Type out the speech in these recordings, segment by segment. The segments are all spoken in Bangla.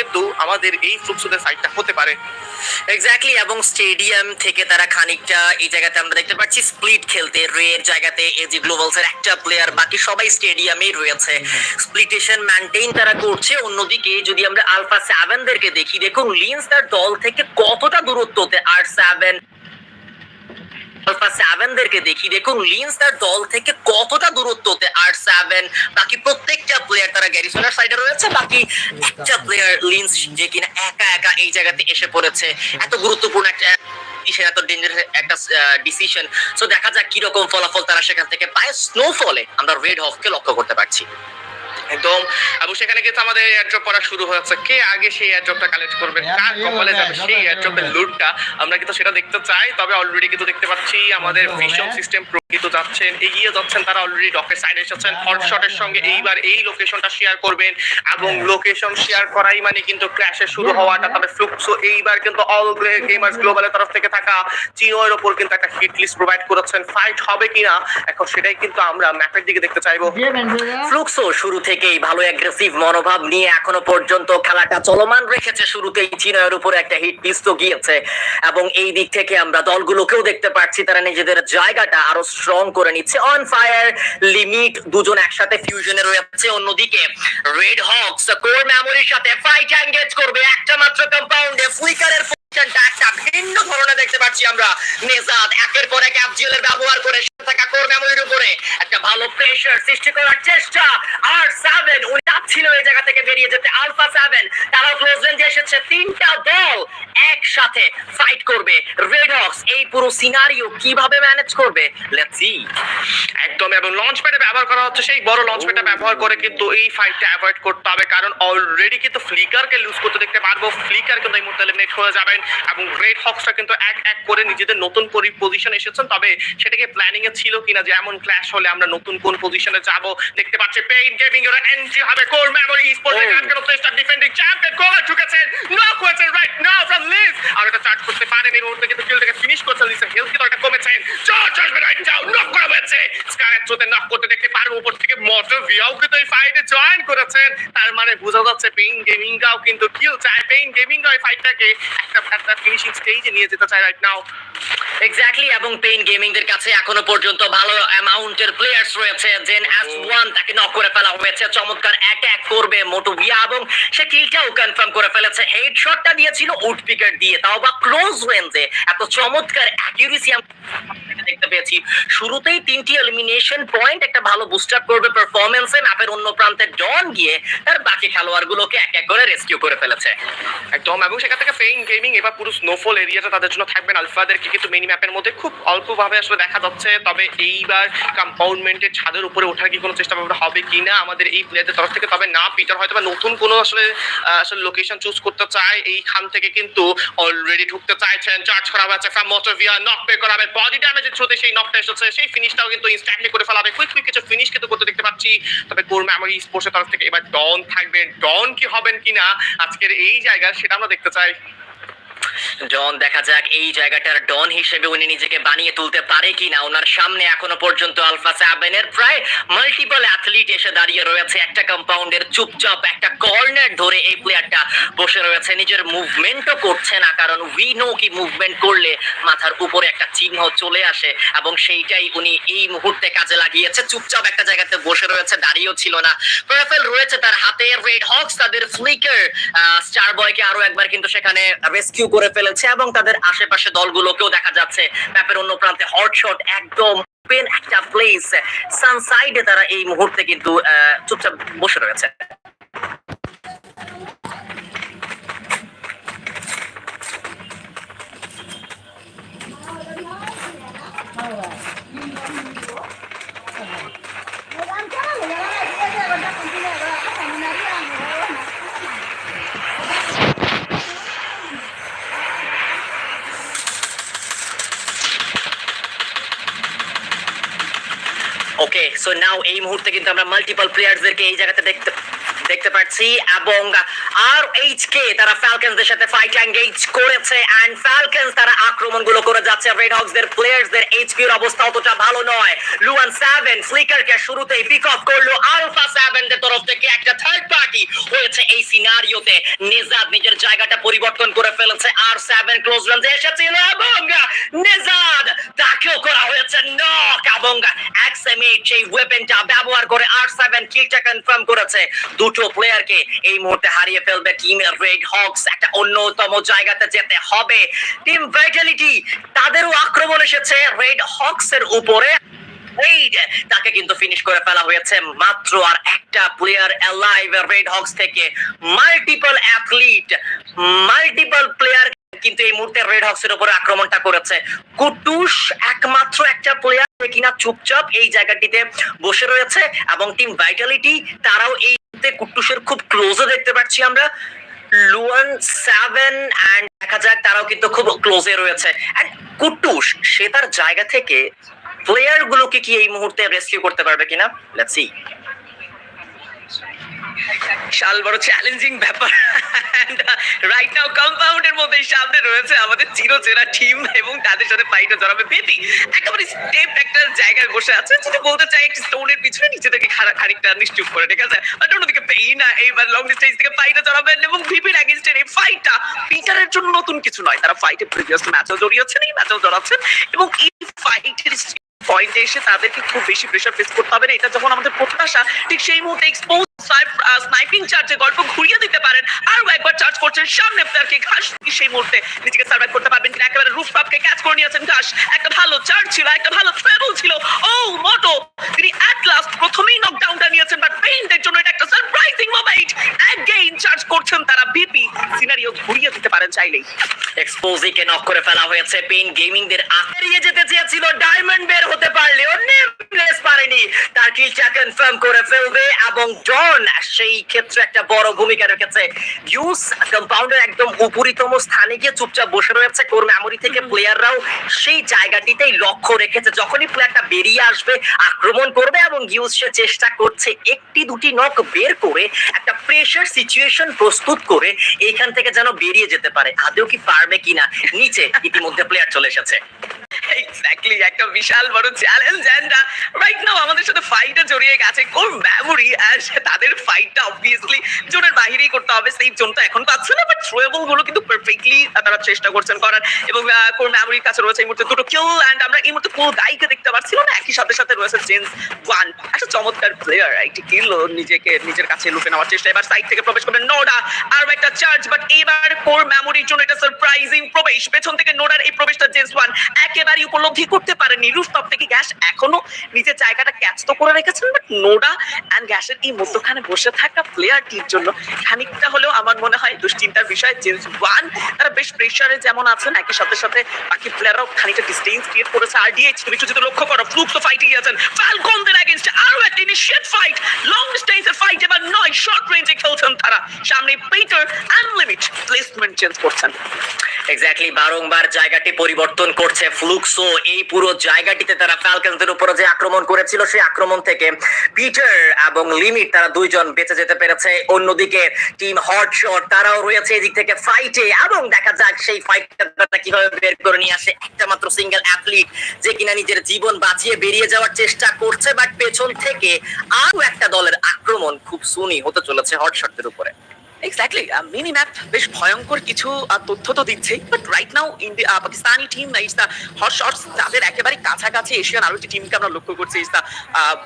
কিন্তু আমাদের এই ফ্লুকসুদের সাইডটা হতে পারে। এক্স্যাক্টলি এবং স্টেডিয়াম থেকে তারা খানিকটা এই জায়গাতে আমরা দেখতে পাচ্ছি স্প্লিট খেলতে। রের জায়গাতে এজি গ্লোবালস এর একটা প্লেয়ার বাকি সবাই স্টেডিয়ামেই রয়েছে। স্প্লিটেশন মেনটেইন তারা করছে। অন্যদিকে যদি আমরা আলফা সেভেনদেরকে দেখি দেখুন লিন্স তার দল থেকে কতটা দূরত্বতে আর সেভেন আলফা দেখি, দেখুন লিন্স তার দল থেকে কতটা দূরত্বতে আর সেভেন বাকি প্রত্যেকটা প্লেয়ার তারা গ্যারিসনের সাইডে রয়েছে, বাকি একটা প্লেয়ার লিন্স যে কিনা একা একা এই জায়গাতে এসে পড়েছে। এত গুরুত্বপূর্ণ একটা ডিসিশন এত ডেঞ্জারাস একটা ডিসিশন সো দেখা যাক কি রকম ফলাফল তারা সেখান থেকে পায়। স্নোফলে আমরা রেড হককে লক্ষ্য করতে পারছি। একদম। এবং সেখানে কিন্তু আমাদের এয়ারড্রপ করা শুরু হয়েছে কে আগে সেই এয়ারড্রপটা কালেক্ট করবে? কার কপালে যাবে সেই এয়ারড্রপের লুটটা আমরা কিন্তু সেটা দেখতে চাই তবে অলরেডি কিন্তু দেখতে পাচ্ছি আমাদের ভিশন সিস্টেম প্রকৃত যাচ্ছেন এগিয়ে যাচ্ছেন তারা অলরেডি ডকের সাইডে এসেছেন হট শটের সঙ্গে এইবার এই লোকেশনটা শেয়ার করবেন এবং লোকেশন শেয়ার করাই মানে কিন্তু ক্র্যাশের শুরু হওয়াটা। তবে ফ্লুক্সো এইবার কিন্তু অল গেমার্স গ্লোবালের তরফ থেকে থাকা চিনোয়ের ওপর কিন্তু একটা হিট লিস্ট প্রোভাইড করেছেন। ফাইট হবে কিনা এখন সেটাই কিন্তু আমরা ম্যাপের দিকে দেখতে চাইব। ফ্লুক্সো শুরু থেকেই ভালো অ্যাগ্রেসিভ মনোভাব নিয়ে এখনও পর্যন্ত খেলাটা চলমান রেখেছে। শুরুতেই চীনের উপরে একটা হিট পিস তো গিয়েছে এবং এই দিক থেকে আমরা দলগুলোকেও দেখতে পাচ্ছি, তারা নিজেদের জায়গাটা আরও স্ট্রং করে নিচ্ছে। অন ফায়ার লিমিট দুজন একসাথে ফিউশনে রয়েছে। অন্যদিকে রেড হকস কোর মেমোরির সাথে ফাইট এঙ্গেজ করবে। একটা মাত্র কম্পাউন্ডে ফ্লিকারের একটা ভিন্ন ধরনের দেখতে পাচ্ছি আমরা। নেজাদ একের পর এক অ্যাপজিএলের ব্যবহার করে থাকা কোর উপরে একটা ভালো প্রেসার সৃষ্টি করার চেষ্টা। আর সেভেন উনি চাচ্ছিল এই জায়গা থেকে বেরিয়ে যেতে। আলফা সেভেন তারা ক্লোজ এসেছে। তিনটা দল একসাথে ফাইট করবে। রেড হক্স এই পুরো সিনারিও কীভাবে ম্যানেজ করবে? লেটস সি একদম, এবং লঞ্চ প্যাডে ব্যবহার করা হচ্ছে সেই বড় লঞ্চ প্যাডটা ব্যবহার করে কিন্তু এই ফাইটটা অ্যাভয়েড করতে হবে। কারণ অলরেডি কিন্তু ফ্লিকারকে লুজ করতে দেখতে পারব। ফ্লিকার কিন্তু এই মুহূর্তে এলিমিনেট হয়ে যাবেন। এবং রেড হক্সটা কিন্তু এক এক করে নিজেদের নতুন পজিশন এসেছেন। তবে সেটাকে প্ল্যানিং এ ছিল কিনা যে এমন ক্ল্যাশ হলে আমরা নতুন কোন পজিশনে যাব দেখতে পাচ্ছি পেইন গেমিং এর এন্ট্রি হবে। কোর মেমোরি স্পোর্টস তো স্টার ডিফেন্ডিং চ্যাম্পিয়ন গোল ঢুকেছেন। নক হয়েছে রাইট নাও ফ্রম লিজ আর এটা চার্জ করতে পারেন। এই মুহূর্তে কিন্তু কিলটাকে ফিনিশ করছেন লিসের হেলথ কিন্তু একটা কমেছে। জর্জ আসবে রাইট যাও নক করা হয়েছে। স্কারের চোতে নক করতে দেখতে পারব উপর থেকে মোটর ভিয়াও কিন্তু এই ফাইটে জয়েন করেছেন। তার মানে বোঝা যাচ্ছে পেইন গেমিং গাও কিন্তু কিল চায়। পেইন গেমিং গাও এই ফাইটটাকে একটা একটা ফিনিশিং স্টেজে নিয়ে যেতে চায় রাইট নাও এক্স্যাক্টলি এবং পেইন গেমিং দের কাছে এখনও পর্যন্ত ভালো অ্যামাউন্টের প্লেয়ার্স রয়েছে। জেন এস ওয়ান তাকে নক করে ফেলা হয়েছে। চমৎকার অ্যাটাক করবে মোটু ভিয়া এবং সে কিলটাও কনফার্ম করে ফেলেছে। হেড শটটা দিয়েছিল উড পিকার দিয়ে। তাও বা ক্লোজ রেঞ্জে এত চমৎকার অ্যাকিউরেসি দেখতে পেয়েছি। শুরুতেই তিনটি এলিমিনেশন পয়েন্ট একটা ভালো বুস্ট আপ করবে পারফরমেন্সে ম্যাপের অন্য প্রান্তে ডন গিয়ে তার বাকি খেলোয়াড়গুলোকে এক এক করে রেস্কিউ করে ফেলেছে। একদম এবং সেখান থেকে ফেইন গেমিং এবার পুরো স্নোফল এরিয়াটা তাদের জন্য থাকবেন আলফাদেরকে কিন্তু মিনি ম্যাপের মধ্যে খুব অল্পভাবে আসলে দেখা যাচ্ছে, তবে এইবার কম্পাউন্ডমেন্টের ছাদের উপরে ওঠার কি কোনো চেষ্টা হবে কিনা আমাদের এই প্লেয়ারদের তরফ থেকে, তবে না পিটার হয়তো বা নতুন কোনো আসলে আসলে লোকেশন চুজ করতে চায়, এইখান থেকে কিন্তু অলরেডি ঢুকতে চাইছেন। চার্জ করা হয়েছে ফ্রম মোটোভিয়া নক পে করা হবে। বডি ড্যামেজের থ্রুতে সেই নকটা এসেছে। সেই ফিনিশটাও কিন্তু ইনস্ট্যান্টলি করে ফেলা হবে। কুইক কুইক কিছু ফিনিশ কিন্তু করতে দেখতে পাচ্ছি। তবে কোর মেমোরি স্পোর্টসের তরফ থেকে এবার ডন থাকবেন। ডন কি হবেন কিনা আজকের এই জায়গা সেটা আমরা দেখতে চাই। ডন দেখা যাক এই জায়গাটার ডন হিসেবে উনি নিজেকে বানিয়ে তুলতে পারে কিনা। ওনার সামনে এখনও পর্যন্ত আলফা সেভেনের প্রায় মাল্টিপল অ্যাথলিট এসে দাঁড়িয়ে রয়েছে। একটা কম্পাউন্ডের চুপচাপ, একটা কর্নার ধরে এই প্লেয়ারটা বসে রয়েছে। নিজের মুভমেন্টও করছে না, কারণ উই নো কি মুভমেন্ট করলে মাথার উপরে একটা চিহ্ন চলে আসে এবং সেইটাই উনি এই মুহূর্তে কাজে লাগিয়েছে। চুপচাপ একটা জায়গাতে বসে রয়েছে, দাঁড়িয়েও ছিল না। প্রফেল রয়েছে তার হাতে রেড হক্স তাদের ফ্লিকার স্টার বয়কে আরও একবার কিন্তু সেখানে রেস্কিউ করে ফেলেছে এবং তাদের আশেপাশে দলগুলোকেও দেখা যাচ্ছে। ম্যাপের অন্য প্রান্তে হটশট একদম পেন একটা প্লেস সানসাইডে তারা এই মুহূর্তে কিন্তু চুপচাপ বসে রয়েছে। All সো নাও এই মুহূর্তে কিন্তু আমরা মাল্টিপল প্লেয়ারদেরকে এই জায়গাতে দেখতে দেখতে পাচ্ছি। এবং আর এইচ কে তারা ফ্যালকনসদের সাথে ফাইট এঙ্গেজ করেছে। এন্ড ফ্যালকনস তারা আক্রমণগুলো করে যাচ্ছে। রেড হকসদের প্লেয়ার্সদের এইচপির অবস্থা অতটা ভালো নয়। লুয়ান সেভেন ফ্লিকারকে শুরুতেই পিক অফ করল। আলফা তরফ থেকে একটা থার্ড পার্টি হয়েছে এই সিনারিওতে নিজের জায়গাটা পরিবর্তন করে ফেলেছে। আর সেভেন ক্লোজ এসেছিল এবং তাকেও করা হয়েছে নক এবং ওয়েপেনটা ব্যবহার করে আর সেভেন কিলটা কনফার্ম করেছে। দুটো প্লেয়ারকে এই মুহূর্তে হারিয়ে ফেলবে টিমের রেড হক্স একটা অন্যতম জায়গাতে যেতে হবে। টিম তাদেরও আক্রমণ এসেছে। রেড হক্স এর উপরে। তাকে কিন্তু ফিনিশ করে ফেলা হয়েছে মাত্র আর একটা প্লেয়ার অ্যালাইভ রেড হক্স থেকে। মাল্টিপল অ্যাথলিট মাল্টিপল প্লেয়ার কিন্তু এই মুহূর্তে রেড হক্স এর উপরে আক্রমণটা করেছে। কুটুস একমাত্র একটা প্লেয়ার কিনা চুপচাপ এই জায়গাটিতে বসে রয়েছে এবং টিম ভাইটালিটি তারাও এই মুহূর্তে কুটুসের খুব ক্লোজে দেখতে পাচ্ছি আমরা। লুয়ান সেভেন অ্যান্ড দেখা যাক, তারাও কিন্তু খুব ক্লোজে রয়েছে। অ্যান্ড কুটুস, সে তার জায়গা থেকে প্লেয়ার গুলোকে কি এই মুহূর্তে রেস্কিউ করতে পারবে কিনা? লেটস সি বিশাল বড় চ্যালেঞ্জিং ব্যাপার রাইট নাও কম্পাউন্ডের মধ্যে সামনে রয়েছে আমাদের চিরচেরা টিম এবং তাদের সাথে ফাইটে জড়াবে বেবি একেবারে স্টেপ একটা জায়গায় বসে আছে যদি বলতে চাই একটি স্টোনের পিছনে নিজেদেরকে খানিকটা নিশ্চুপ করে, ঠিক আছে? বাট অন্যদিকে পেই না এইবার লং ডিস্টেন্স থেকে ফাইটে জড়াবেন এবং ভিপির অ্যাগেনস্টের এই ফাইটটা পিটারের জন্য নতুন কিছু নয়। তারা ফাইটে প্রিভিয়াস ম্যাচেও জড়িয়েছেন, এই ম্যাচেও জড়াচ্ছেন এবং এই ফাইটের পয়েন্টে এসে তাদেরকে খুব বেশি প্রেশার ফেস করতে হবে না। এটা যখন আমাদের প্রত্যাশা, ঠিক সেই মুহূর্তে এক্সপোজ স্নাইপিং চার্জে গল্প ঘুরিয়ে দিতে পারেন। আরও একবার চার্জ করছেন সামনে প্লেয়ারকে ঘাস সেই মুহূর্তে নিজেকে সার্ভাইভ করতে পারবেন কিনা। একেবারে রুফ টপকে ক্যাচ করে নিয়েছেন ঘাস। একটা ভালো চার্জ ছিল, একটা ভালো ট্রেবল ছিল। ও, মোটো! তিনি অ্যাট লাস্ট প্রথমেই নকডাউনটা নিয়েছেন বাট পেইন্টের জন্য এটা একটা সারপ্রাইজিং মোমেন্ট অ্যাগেইন চার্জ করছেন তারা বিপি সিনারিও ঘুরিয়ে দিতে পারেন চাইলেই। এক্সপোজিকে নক করে ফেলা হয়েছে। পেইন গেমিং দের হারিয়ে যেতে চেয়েছিল। ডায়মন্ড বের হতে পারলেও নেমলেস পারেনি। তার কিলটা কনফার্ম করে ফেলবে এবং সেই ক্ষেত্রে একটা বড় ভূমিকা রেখেছে। ইউস কম্পাউন্ডের একদম উপরিতম স্থানে গিয়ে চুপচাপ বসে রয়েছে। কোর মেমোরি থেকে প্লেয়াররাও সেই জায়গাটিতেই লক্ষ্য রেখেছে। যখনই প্লেয়ারটা বেরিয়ে আসবে আক্রমণ করবে এবং ইউস সে চেষ্টা করছে একটি দুটি নক বের করে একটা প্রেশার সিচুয়েশন প্রস্তুত করে এইখান থেকে যেন বেরিয়ে যেতে পারে। আদৌ কি পারবে কিনা? নিচে ইতিমধ্যে প্লেয়ার চলে এসেছে। এক্স্যাক্টলি একটা বিশাল বড় চ্যালেঞ্জ এন্ড রাইট নাও আমাদের সাথে ফাইটে জড়িয়ে গেছে কোর মেমোরি আর তাদের ফাইটটা অবভিয়াসলি জোনের বাহিরেই করতে হবে সেই জোনটা এখন পাচ্ছে না বাট থ্রোয়েবলগুলো কিন্তু পারফেক্টলি তারা চেষ্টা করছেন করার এবং কোর মেমোরির কাছে রয়েছে এই মুহূর্তে দুটো কিল এন্ড আমরা এই মুহূর্তে কোর গাইকে দেখতে পাচ্ছি না, একই সাথে সাথে রয়েছে জেন্স ওয়ান একটা চমৎকার প্লেয়ার একটি কিল নিজেকে নিজের কাছে লুপে নেওয়ার চেষ্টা, এবার সাইড থেকে প্রবেশ করবে নোডা আর একটা চার্জ বাট এবার কোর মেমোরির জন্য এটা সারপ্রাইজিং প্রবেশ, পেছন থেকে নোডার এই প্রবেশটা জেন্স ওয়ান একেবারেই উপলব্ধি করতে পারেনি। রুফটপ থেকে গ্যাস এখনও নিজের জায়গাটা ক্যাচ তো করে রেখেছেন বাট নোডা অ্যান্ড গ্যাসের এই মধ্যখানে বসে থাকা প্লেয়ারটির জন্য খানিকটা হলেও আমার মনে হয় দুশ্চিন্তার বিষয় জেন্স ওয়ান তারা বেশ প্রেশারে যেমন আছেন, একই সাথে সাথে বাকি প্লেয়াররাও খানিকটা ডিস্টেন্স ক্রিয়েট করেছে। আর ডিএইচ তুমি যদি লক্ষ্য করো ফ্লুক তো ফাইটে গিয়েছেন। ফ্যালকনদের এগেইনস্ট আরও একটা ইনিশিয়েট ফাইট লং ডিস্টেন্সের ফাইট এবার নয় শর্ট রেঞ্জে খেলছেন তারা। সামনে পিটার আনলিমিট প্লেসমেন্ট চেঞ্জ করছেন। এক্স্যাক্টলি বারংবার জায়গাটি পরিবর্তন করছে ফ্লুক্সো এই পুরো জায়গাটিতে তারা ফ্যালকনসদের উপরে যে আক্রমণ করেছিল, সেই আক্রমণ থেকে পিটার এবং লিমিট তারা দুইজন বেঁচে যেতে পেরেছে। অন্যদিকে টিম হট শট তারাও রয়েছে এদিক থেকে ফাইটে এবং দেখা যাক সেই ফাইটটা কীভাবে বের করে নিয়ে আসে। একটা মাত্র সিঙ্গেল অ্যাথলিট যে কিনা নিজের জীবন বাঁচিয়ে বেরিয়ে যাওয়ার চেষ্টা করছে বাট পেছন থেকে আরও একটা দলের আক্রমণ খুব সুনি হতে চলেছে হট শটদের উপরে। এক্স্যাক্টলি মিনি ম্যাপ বেশ ভয়ঙ্কর কিছু তথ্য তো দিচ্ছেই but right now India Pakistani team the hot shots তাদের একেবারে কাছাকাছি এশিয়ান আরও একটি টিমকে আমরা লক্ষ্য করছি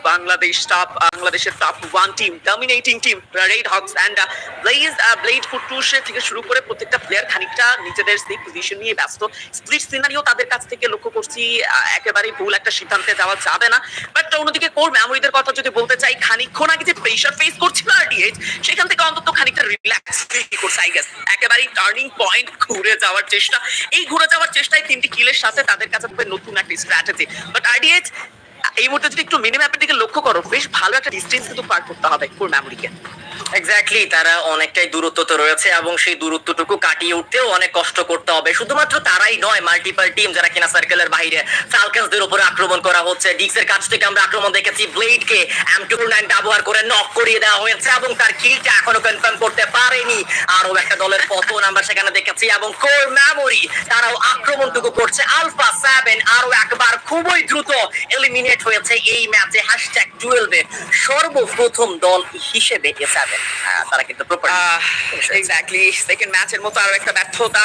বাংলাদেশ টপ বাংলাদেশের top one team dominating team red and blaze blade ফুটুসে থেকে শুরু করে প্রত্যেকটা প্লেয়ার খানিকটা নিজেদের সেই পজিশন নিয়ে ব্যস্ত। স্প্লিট সিনারিও তাদের কাছ থেকে লক্ষ্য করছি আহ, একেবারেই ভুল একটা সিদ্ধান্তে যাওয়া যাবে না। বাট অন্যদিকে কোর মেমোরিদের কথা যদি বলতে চাই খানিকক্ষণ আগে যে প্রেশার ফেস করছিল আরডিএইচ সেখান থেকে অন্তত খানিকটা একেবারেই টার্নিং পয়েন্ট ঘুরে যাওয়ার চেষ্টা। এই ঘুরে যাওয়ার চেষ্টায় তিনটি কিলের সাথে তাদের কাছে নতুন একটা স্ট্র্যাটেজি বাট আরডিএইচ এই মুহূর্তে যদি একটু মিনি ম্যাপের দিকে লক্ষ্য করো, বেশ ভালো একটা ডিস্টেন্স কিন্তু পার করতে হবে কোর মেমোরিকে এক্স্যাক্টলি তারা অনেকটাই দূরত্বতে রয়েছে এবং সেই দূরত্বটুকু কাটিয়ে উঠতেও অনেক কষ্ট করতে হবে। শুধুমাত্র তারাই নয় মাল্টিপল টিম যারা কিনা সার্কেলের বাইরে ফালকনসদের উপরে আক্রমণ করা হচ্ছে। ডিক্সের কাছ থেকে আমরা আক্রমণ দেখেছি। ব্লেডকে এম টু নাইন ব্যবহার করে নক করিয়ে দেওয়া হয়েছে এবং তার কিলটা এখনও কনফার্ম করতে পারেনি। আরও একটা দলের পতন আমরা সেখানে দেখেছি এবং কোর মেমোরি তারাও আক্রমণটুকু করছে। আলফা সেভেন আরও একবার খুবই দ্রুত এলিমিনেট হয়েছে এই ম্যাচে হ্যাশট্যাগ টুয়েলভে সর্বপ্রথম দল হিসেবে এ সেভেন তারা কিন্তু এক্স্যাক্টলি সেকেন্ড ম্যাচের মতো আরও একটা ব্যর্থতা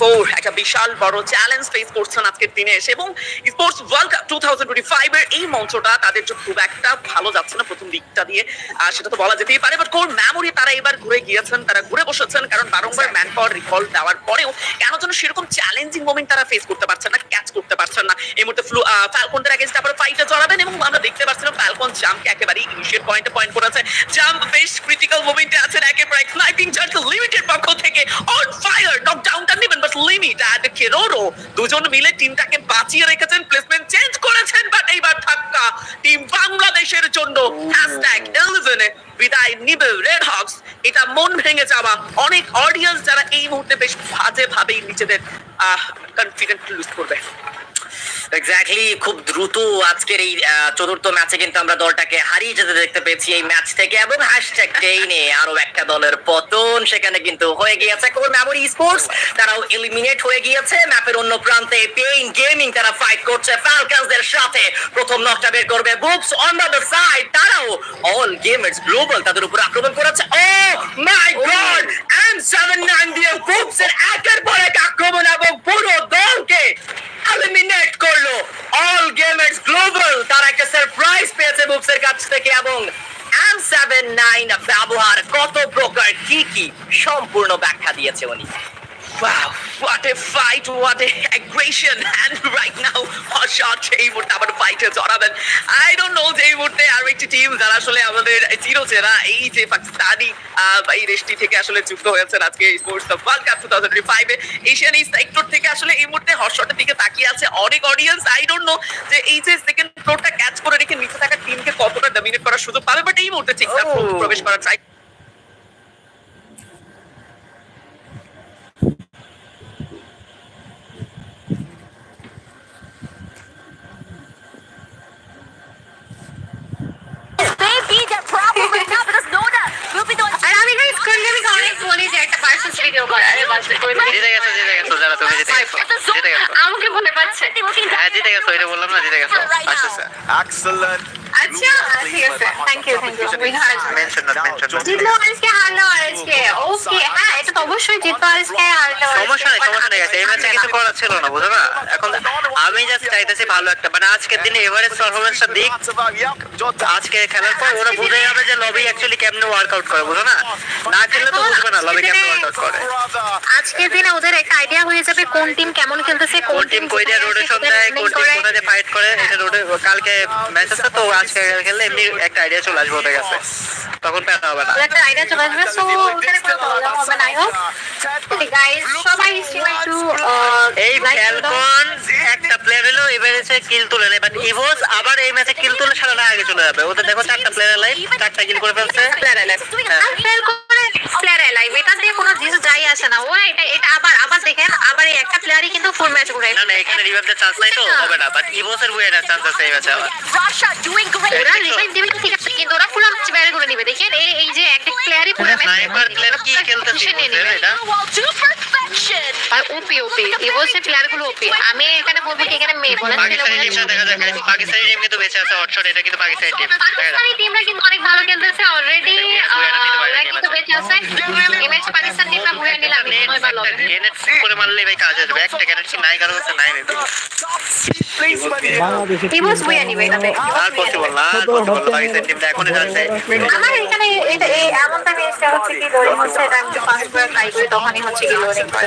ফোর একটা বিশাল বড় চ্যালেঞ্জ ফেস করছেন আজকের দিনে এসে এবং sports world cup two thousand twenty five এর এই মঞ্চটা তাদের জন্য খুব একটা ভালো যাচ্ছে না প্রথম দিকটা দিয়ে আর সেটা তো বলা যেতেই পারে বাট কোর মেমোরি তারা এবার ঘুরে গিয়েছেন তারা ঘুরে বসেছেন কারণ বারংবার ম্যান পাওয়ার রিকল দেওয়ার পরেও কেন যেন সেরকম চ্যালেঞ্জিং মোমেন্ট তারা ফেস করতে পারছেন না ক্যাচ করতে পারছেন না এই মুহূর্তে ফ্লু ফ্যালকনদের আগে আবার ফাইটে জড়াবেন এবং আমরা দেখতে পাচ্ছিলাম ফ্যালকন জাম্পকে একেবারেই ইনিশিয়েট পয়েন্টে পয়েন্ট করেছে। জাম্প বেশ ক্রিটিক্যাল মোমেন্টে আছেন একেবারে স্নাইপিং চার্জ লিমিটেড পক্ষ থেকে। অন ফায়ার নক ডাউনটা নেবেন বাট লিমিট অ্যান্ড কেরোরো দুজন মিলে টিমটাকে বাঁচিয়ে রেখেছেন প্লেসমেন্ট চেঞ্জ করেছেন বাট এইবার ধাক্কা। টিম বাংলাদেশের জন্য। হ্যাশট্যাগ ইলেভেনে বিদায় নিবে রেড হক্স এটা মন ভেঙে যাওয়া। অনেক অডিয়েন্স যারা এই মুহূর্তে বেশ বাজে ভাবেই নিজেদের কনফিডেন্ট লুজ করবে। এক্স্যাক্টলি খুব দ্রুত আজকের এই চতুর্থ ম্যাচে কিন্তু আমরা দলটাকে হারিয়ে যেতে দেখতে পেয়েছি এই ম্যাচ থেকে এবং হ্যাশট্যাগ টেইনে আরও একটা দলের পতন সেখানে কিন্তু হয়ে গিয়েছে। কোর মেমোরি স্পোর্টস তারাও এলিমিনেট হয়ে গিয়েছে। ম্যাপের অন্য প্রান্তে পেইন গেমিং তারা ফাইট করছে। ফ্যালকনসদের সাথে প্রথম নকটা বের করবে। বুকস অন দ্য সাইড তারাও অল গেমার্স গ্লোবাল তাদের উপর আক্রমণ করেছে। ও my God M seven nine দিয়ে বুকস এর একের পর এক আক্রমণ এবং পুরো দলকে এলিমিনেট করল। অল গেমার্স গ্লোবাল তারা একটা সারপ্রাইজ পেয়েছে বুকসের কাছ থেকে এবং এম সেভেন নাইন ব্যবহার কত প্রকার, কি কি সম্পূর্ণ ব্যাখ্যা দিয়েছে উনি। What a fight, what a aggression. And right now, অশট এই মুহূর্তে আবার ফাইটে জড়াবেন আই ডোন্ট নো যে এই মুহূর্তে আরও একটি টিম যারা আসলে আমাদের চিরচেরা এই যে পাকিস্তানি এই দেশটি থেকে আসলে যুক্ত হয়েছেন আজকে sports world cup two thousand ফাইভে এশিয়ান এই সেক্টর থেকে আসলে এই মুহূর্তে হর্ষটের দিকে তাকিয়ে আছে অনেক অডিয়েন্স আই ডোন্ট নো যে এই যে সেকেন্ড ফ্লোরটা ক্যাচ করে রেখে নিচে থাকা টিমকে কতটা ডমিনেট করার সুযোগ পাবে বাট এই মুহূর্তে ঠিক Oh. প্রবেশ করার try They be the problem right now because no one will be the one. আর আমি গাইস কোন গেমিং অনেক বলি যে একটা পার্সোনাল ভিডিও করা আরে বাস করে দিই জিতে গেছো জিতে গেছো যারা তুমি জিতে গেছো জিতে গেছো। আমাকে বলে পাচ্ছে। হ্যাঁ জিতে গেছো এটা বললাম না জিতে গেছো। আচ্ছা আচ্ছা Excellent. আমি চাইতেছি ভালো একটা মানে আজকের দিনে এভারেজ দিক. আজকে খেলার পর ওরা বুঝে যাবে যে লবি অ্যাকচুয়ালি কেমনে ওয়ার্কআউট করে বুঝো না না খেললে তো বুঝবে না লবি কেমনে ওয়ার্কআউট করে আজকের দিনে ওদের একটা আইডিয়া হয়ে যাবে কোন টিম কেমন খেলতেছে কোন টিম কই দিয়ে রোটেশন দেয় কোন টিম কোথা দিয়ে ফাইট করে এটা রোটে কালকে ম্যাচ আছে তো আজকে খেললে এমনি একটা আইডিয়া চলে আসবে ওদের কাছে। তখন প্যারা হবে না। একটা আইডিয়া চলে আসবে। সো ওখানে কোনো প্রবলেম হবে না ওকে গাইস সবাই একটু এই ফ্যালকন একটা প্লেয়ার হলো এবারে সে কিল তুলে নেয়। বাট ইভোস আবার এই ম্যাচে কিল তুলে সারা আগে চলে যাবে। ওদের দেখো চারটা প্লেয়ার লাইন চারটা কিল করে ফেলছে। প্লেয়ার এলাইভ আর ফেল করে প্লেয়ার এলাইভ এটা দিয়ে কোনো কিছু যাই আসে না। ওরা এটা এটা আবার আবার দেখেন আবার এই একটা প্লেয়ারই কিন্তু ফুল ম্যাচ ঘুরাই না না এখানে রিভাইভের চান্স নাই তো হবে না। বাট ইভোসের বুয়ের চান্স আছে এই ম্যাচে আবার। Russia doing great. ওরা রিভাইভ দিবে ঠিক আছে কিন্তু ওরা ফুল ম্যাচ বাইরে করে নিবে। দেখেন এই এই যে একটা প্লেয়ারই পুরো ম্যাচ স্নাইপার প্লেয়ার কি খেলতেছে নিয়ে এটা Wall to perfection. আর ওপি ওপি ইভোসের প্লেয়ারগুলো ওপি আমি এখানে বলব কি এখানে মেয়ে বলেন পাকিস্তানি টিমটা দেখা যাক পাকিস্তানি টিম কিন্তু বেঁচে আছে হটশট এটা কিন্তু পাকিস্তানি টিম পাকিস্তানি টিমরা কিন্তু অনেক ভালো খেলতেছে অলরেডি ওরা কিন্তু বেঁচে আছে এই ম্যাচে পাকিস্তান টিমরা ভুয়ে নিলাম মনে হয় ভালো হবে গ্রেনেড করে মারলে ভাই কাজ আসবে একটা গ্রেনেড নাই কারও কাছে নাই মেবি পাকিস্তান টিমটা এখনই যাচ্ছে আমার এখানে এটা এই এমনটা জিনিসটা হচ্ছে কি লোডিং হচ্ছে এটা আমি পাস করে ট্রাই করি তখনই হচ্ছে কি লোডিং করে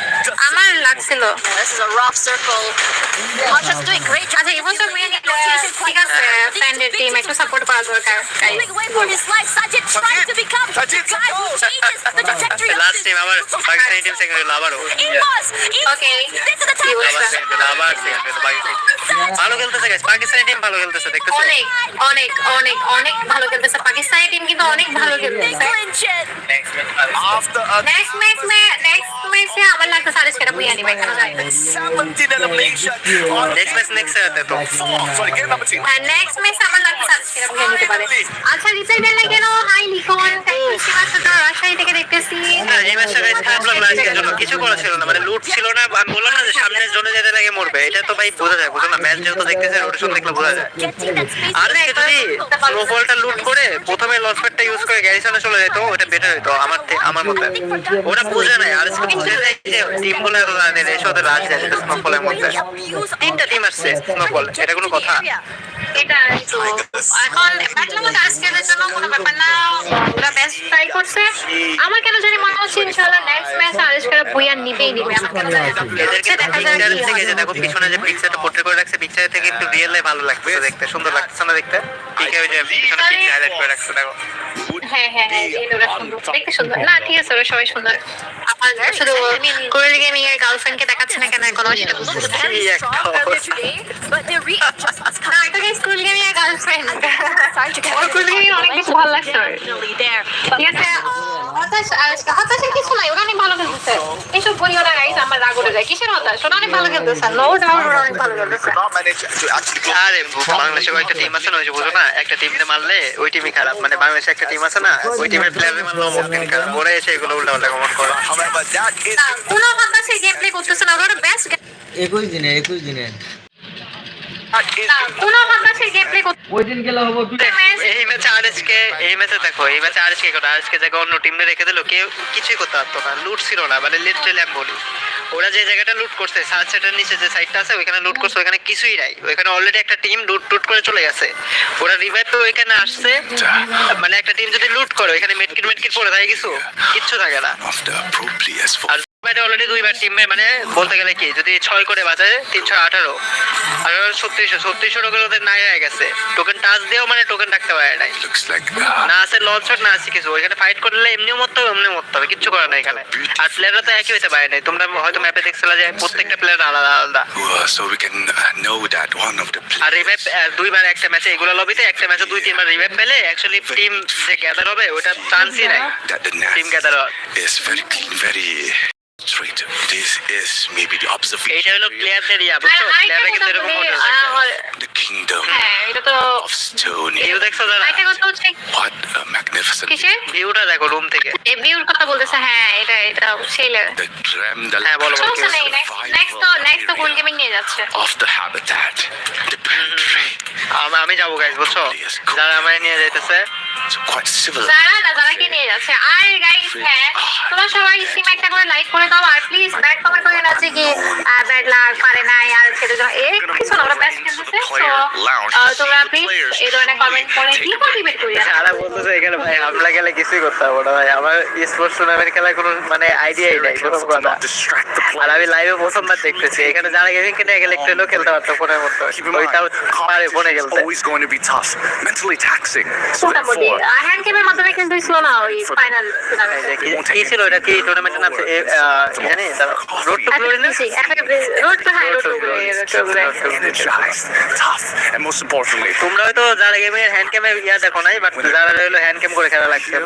আমার লাগছিল This is a rough circle. Russia's doing great. আচ্ছা ইভোসটা ভুয়ে নিবে ঠিক আছে ফ্রেন্ডের টিম একটু সাপোর্ট করা দরকার guys. Pulling away from his life, Sajid trying to become the guy who changes the trajectory of last this team আবার পাকিস্তানি টিম সেকেন্ড হলো আবারও He was! He Okay. This is the কি time আবার অবস্থা? second হলো, আবার second হলো পাকিস্তানি team। ভালো খেলতেছে guys, পাকিস্তানি টিম ভালো খেলতেছে দেখতেছো অনেক অনেক অনেক অনেক ভালো খেলতেছে পাকিস্তানি টিম কিন্তু অনেক ভালো they খেলতেছে clinch it. After a next match next আমার লাগতেছে কেটা বুঝে নিবে কেন জানি না 17 elimination on next match next হাতে তো four. Sorry, game number two. Next ম্যাচে আমার লাগতেছে আরিশ কেটা বুঝে নিতে পারে আচ্ছা রিপ্লাই দেন না কেন হাই লিখন থ্যাংক ইউ সীমা সাথে রাজশাহী থেকে দেখতেছি এই ম্যাচটা guys খারাপ লাগল আজকের জন্য। কিছু করা ছিল না। মানে লুট ছিল না। আমি বললাম না যে সামনের জোনে যেতে লাগে মরবে। এটা তো ভাই বোঝা যায়। বুঝো না ম্যাচ যেহেতু দেখতেছে রোটেশন দেখলে বোঝা যায়. আর যদি স্নোফলটা লুট করে প্রথমে লসপ্যাডটা ইউজ করে গ্যারিসনে চলে যেত ওটা বেটার হতো আমার আমার মতে। ওটা বুঝে নাই আর আজকে বুঝে যায় যে টিমগুলো এত জানে এর সাথে রাজ যায় স্নোফলের মধ্যে তিনটা টিম আসছে স্নোফল এটা কোনো কথা এটা তো এখন ব্যাটলের আজকের জন্য কোনো ব্যাপার না ওরা বেস্ট ট্রাই করছে আমার কেন জানি মনে হচ্ছে ইনশাআল্লাহ নেক্সট ম্যাচ আরিশ কেটা নিবেই নিবে আমার কেন জানি এদেরকে দেখা যাক পিকচার কি থেকে যে দেখো পিছনে যে পিকচারটা পোর্ট্রেট করে রাখছে পিকচার থেকে একটু রিয়েল ভালো লাগছে দেখতে সুন্দর লাগছে না দেখতে পিকে ওই যে পিছনে পিক হাইলাইট করে রাখছে দেখো হ্যাঁ হ্যাঁ হ্যাঁ এই লোকটা সুন্দর। দেখতে সুন্দর। না ঠিক আছে ওরা সবাই সুন্দর। আমার শুধু কোয়েল গেমিং এর গার্লফ্রেন্ডকে দেখাচ্ছে না কেন এখনও সেটা বুঝতে পারছি না। এই একটা অবস্থা। But their readjustments না এটা কি স্কুল গেমিং এর গার্লফ্রেন্ড ওর স্কুল গেমিং অনেক বেশি ভালো লাগছে. ঠিক আছে হতাশ আজকে কিছু নাই ওরা অনেক ভালো খেলতেছে। এইসব বলি ওরা গাইজ আমার রাগ উঠে যায় কিসের হতাশ? ওরা অনেক ভালো খেলতেছে নো ডাউট ওরা অনেক ভালো খেলতেছে। Could not manage to actually আরে বাংলাদেশে কয়েকটা টিম আছে না ওই যে বুঝো না একটা টিমে মারলে ওই টিমই খারাপ। মানে বাংলাদেশে একটা টিম আছে না ওই টিমের প্লেয়ারে মারলে অমুক টিম খারাপ। ওরা এসে এগুলো উল্টা পাল্টা কমেন্ট করে কোনো হতাশে গেম প্লে করতেছে না ওরা বেস্ট একুশ দিনে একুশ দিনে that is না কোনো হতাশে গেম প্লে করতে মানে যে আছে ওইখানে লুট করছে কিছুই নাই অলরেডি একটা টিম লুট করে চলে গেছে ওরা পেয়ে ওইখানে আসছে মানে একটা টিম যদি লুট করে ওইখানে মেটকিট মেটকিট পড়ে থাকে কিছু কিচ্ছু থাকে না ব্যাটে অলরেডি দুইবার টিম মানে বলতে গেলে কি যদি ছয় করে বাজায় তিনশো আঠারো। আঠারো ছত্রিশশো ছত্রিশশো টোকেন ওদের নাই হয়ে গেছে। টোকেন টাচ দিয়েও মানে টোকেন রাখতে পারে নাই। না আছে লঞ্চ না আছে কিছু। ওইখানে ফাইট করলে এমনিও মরতে হবে এমনি মরতে হবে কিচ্ছু করার নাই এখানে। আর প্লেয়াররা তো একই হতে পারে নাই। তোমরা হয়তো ম্যাপে দেখছিলে যে প্রত্যেকটা প্লেয়ার আলাদা আলাদা। Uh, আর রিভাইভ দুইবার একটা ম্যাচে এগুলো লবিতে একটা ম্যাচে দুই তিনবার রিভাইভ পেলে অ্যাকচুয়ালি টিম যে গ্যাদার হবে ওটা চান্সই নাই। টিম গ্যাদার very clean, হলো প্লেয়ারদের ইয়া বুঝছ? প্লেয়াররা কিন্তু এরকম মনে kingdom হ্যাঁ এটা তো ভিউ দেখছ যারা? আরেকটা কথা হচ্ছে What a magnificent কিসের? ভিউটা দেখো রুম থেকে। এই ভিউর কথা বলতেছে হ্যাঁ এটা এটা the হ্যাঁ, বলো, নেক্সট তো নেক্সট তো কোন গেমিং নিয়ে যাচ্ছে। of the habitat, the pantry. আমি যাব গাইজ বুঝছ? যারা আমায় নিয়ে যাইতেছে। So যারা না যারা কি নিয়ে যাচ্ছে? আর গাইস হ্যাঁ তোমরা সবাই সিম একটা করে লাইক করে দাও প্লিজ ব্যাড কমেন্ট করে না কি ব্যাড লাগ পারে নাই আর ছেড়ে দাও এই কিছু না আমরা বেস্ট খেলতেছে তো তোমরা প্লিজ এই ধরনের কমেন্ট করে ডিমোটিভেট করি না বলতেছে এখানে ভাই হামলা গেলে কিছুই করতে হবে না ভাই। আমার স্পোর্টস টুর্নামেন্ট খেলার কোনো মানে আইডিয়াই নাই প্রথম কথা। আর আমি লাইভে প্রথমবার দেখতেছি। এখানে যারা গেমিং কিনে গেলে একটু হলেও খেলতে পারতো ফোনের মতো ওইটাও পারে ফোনে খেলতে। always going to be tough, mentally taxing. So therefore, hand গেমের মাধ্যমে কিন্তু ছিল না ওই ফাইনাল কি- কি ছিল এটা কি টুর্নামেন্টের নাম কি জানি রোড টু গ্লোরি না road to road to importantly, তোমরা হয়তো যারা গেমের হ্যান্ড ক্যামে ইয়া দেখো নাই বাট যারা রইল হ্যান্ড ক্যাম করে খেলা লাগছিল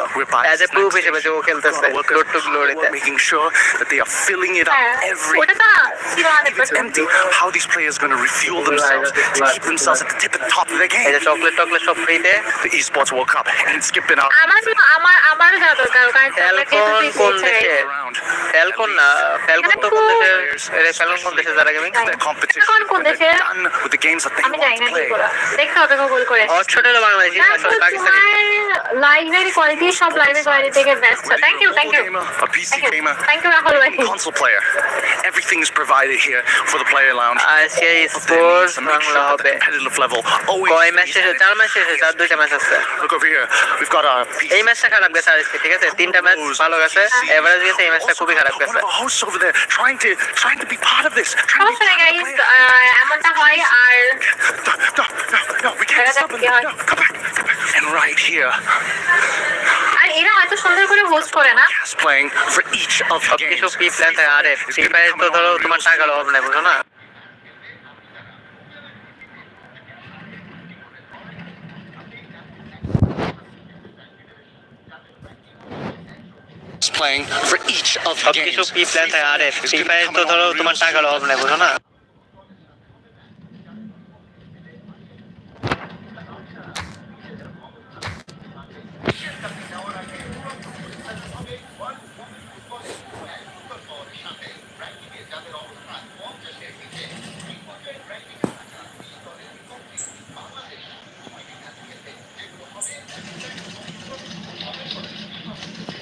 অ্যাজ এ প্রুফ হিসেবে যে ও খেলতেছে রোড টু গ্লোরিতে making sure that they are filling it up হ্যাঁ ওটা তো ছিল hundred If it's empty, how are these players going to refuel themselves to keep themselves at the tip at the top of their এই যে game? চকলেট টকলেট সব ফ্রিতে The Esports World Cup and skipping out আমার আমার আমারও যাওয়া দরকার কারণ কোন দেশে around. ফ্যালকন না ফ্যালকন তো কোন দেশে এটা ফ্যালকন কোন দেশে যারা গেমিং Their কোন দেশে? আমি জানি না কি. দেখতে হবে গুগল করে হটশট হলো বাংলাদেশি পাকিস্তানি। লাইভের কোয়ালিটি সব লাইভের কোয়ালিটি থেকে best thank you thank you a PC gamer, thank you Rahul ভাই console player. Everything is provided here for the player lounge. আজকে স্পোর্টস বাংলা হবে। competitive level কয় ম্যাচ চার ম্যাচ শেষে চার দুইটা ম্যাচ আছে? Look over here. We've got our এই ম্যাচটা খারাপ গেছে আজকে ঠিক আছে? তিনটা ম্যাচ ভালো গেছে এভারেজ গেছে এই ম্যাচটা খুবই খারাপ One of the hosts over there trying to trying to be part of this. Trying to সমস্যা be নেই গাইস. এমনটা হয় আর No, no, no, no, we can't stop কি No, Come back, come back. And right here, আর এরা এত সুন্দর করে হোস্ট করে না Cas playing for each of the সবকিছু games. প্রি প্ল্যান থাকে আরে ফ্রি ফায়ার তো ধরো তোমার টাকার অভাব নাই বুঝো না playing for each of the সবকিছু games. প্রি প্ল্যান থাকে আরে ফ্রি ফায়ার তো ধরো তোমার টাকার অভাব নাই বুঝো না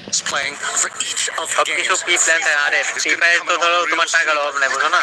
Cas playing for each of the সবকিছু. প্রি প্ল্যান আরে ফ্রি ফায়ার তো ধরো তোমার টাকার অভাব নাই বুঝো না